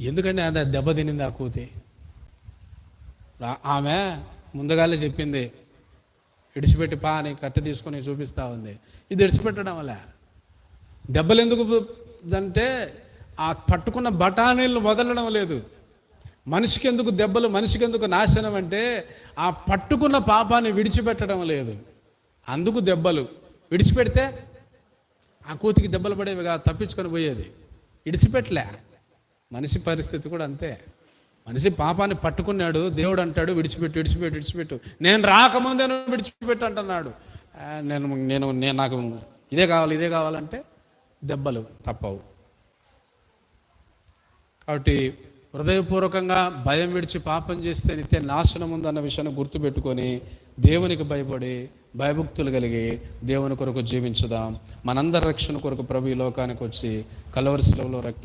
ఎందుకంటే అది దెబ్బ తినింది ఆ కూతి. ఆమె ముందుగానే చెప్పింది ఇడిచిపెట్టి పా అని కట్టె తీసుకొని చూపిస్తా ఉంది. ఇది ఇడిచిపెట్టడం వల్ల. దెబ్బలు ఎందుకు అంటే ఆ పట్టుకున్న బఠానీలను వదలడం లేదు. మనిషికి ఎందుకు దెబ్బలు మనిషికి ఎందుకు నాశనం అంటే ఆ పట్టుకున్న పాపాన్ని విడిచిపెట్టడం లేదు. అందుకు దెబ్బలు. విడిచిపెడితే ఆ కూతికి దెబ్బలు పడేవి కాదు తప్పించుకొని పోయేది. ఇడిచిపెట్టలే. మనిషి పరిస్థితి కూడా అంతే. మనిషి పాపాన్ని పట్టుకున్నాడు దేవుడు అంటాడు విడిచిపెట్టు విడిచిపెట్టు విడిచిపెట్టు. నేను రాకముందే నువ్వు విడిచిపెట్టు అంటున్నాడు. నేను నేను నేను నాకు ఇదే కావాలి ఇదే కావాలంటే దెబ్బలు తప్పవు. కాబట్టి హృదయపూర్వకంగా భయం విడిచి పాపం చేస్తే నిత్య నాశనం ఉందన్న విషయాన్ని గుర్తుపెట్టుకొని దేవునికి భయపడి భయభక్తులు కలిగి దేవుని కొరకు జీవించుదాం. మనందరి రక్షణ కొరకు ప్రభు ఈ లోకానికి వచ్చి కలవరి రక్తం